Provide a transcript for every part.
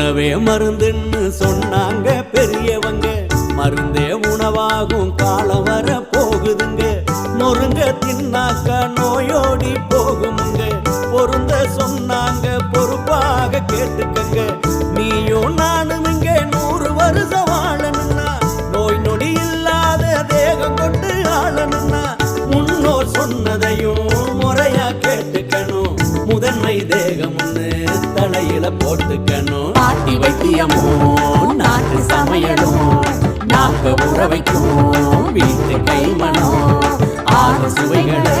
உணவே மருந்துன்னு சொன்னாங்க பெரியவங்க. மருந்தே உணவாகும் காலம் வர போகுதுங்க. நொறுங்க தின்னாக்க நோயோடி போகுமுங்க. பொருந்த சொன்னாங்க பொறுப்பாக கேட்டுக்க போட்டுக்கணும். பாட்டி வைத்தியமோ நாட்டு சமையலும் நாக்க உற வைக்கும் வீட்டு கைமணம். ஆறு சுவைகளை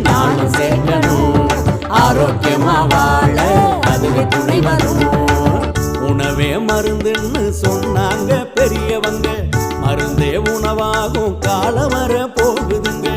நானும் சேர்க்கணும். ஆரோக்கியமா வாழ அதுக்கு துணை வரும். உணவே மருந்துன்னு சொன்னாங்க பெரியவங்க. மருந்தே உணவாகும் காலம் வர போகுதுங்க.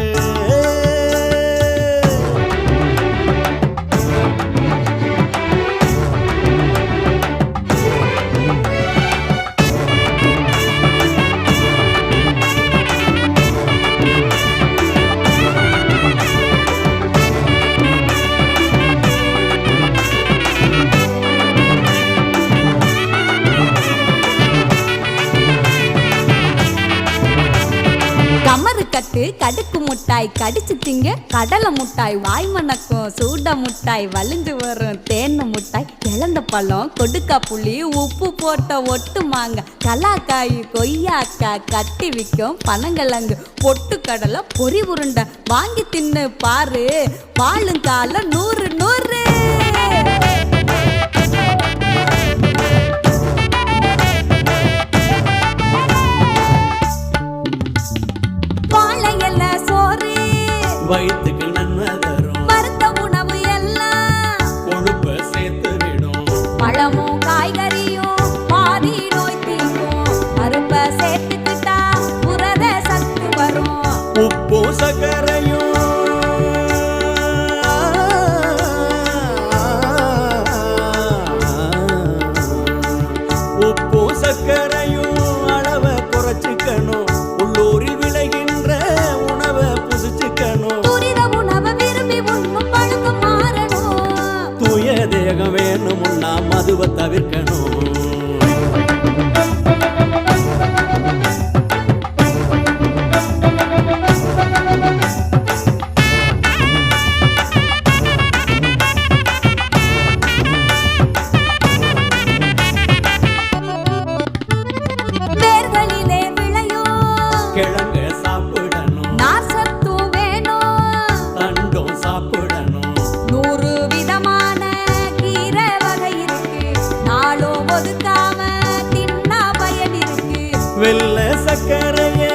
கமரு கட்டு கடுக்கு முட்டாய் கடிச்சு திங்க கடலை முட்டாய் வாய் மணக்கும் சூட முட்டாய் வலிஞ்சு வரும் தேன் முட்டாய் இழந்த பழம் கொடுக்கா புளி உப்பு போட்ட ஒட்டு மாங்க கலாக்காய் கொய்யாக்காய் கட்டி விற்கும் பனங்கிழங்கு பொட்டு கடலை பொறி உருண்டை வாங்கி தின்னு பாரு வாழுங்கால நூறு நூறு. வயிற்றுக்கு நன்மை தரும். மருந்த உணவு எல்லாம் கொழுப்பை சேர்த்து விடும் பழமும் காய்கறியும் பாதி நோய் தீர்க்கும். பருப்பை சேர்த்துக்கிட்டா புரத சத்து வரும். உப்பு சர்க்கரையும். உப்பு சர்க்கரையும் கிழங்க சாப்பிடணும். நார்சத்தும் வேணும். தண்டும் சாப்பிடணும். நூறு விதமான கீரை வகை இருக்கு. நாளும் ஒதுக்காம தின்னா பயன் இருக்கு. வெள்ள சக்கரையே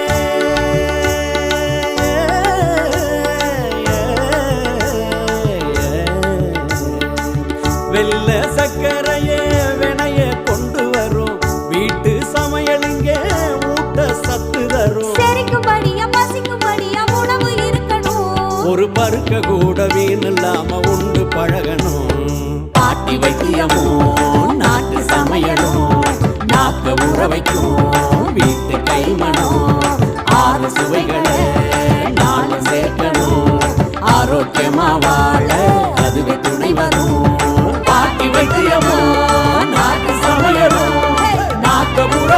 வெள்ள சக்கரையே யாருக்க கூடவே நில்லாம உண்டு பழகணும். பாட்டி வைத்தியமோ நாட்டு சமையலும் நாக்க ஊற வைக்கும் வீட்டு கைமணம் ஆறு சுவைகளை நாடு சேர்க்கணும். ஆரோக்கியமா வாழ அதுவே துணை வரும். பாட்டி வைத்தியமோ நாட்டு சமையலும் நாக்க ஊற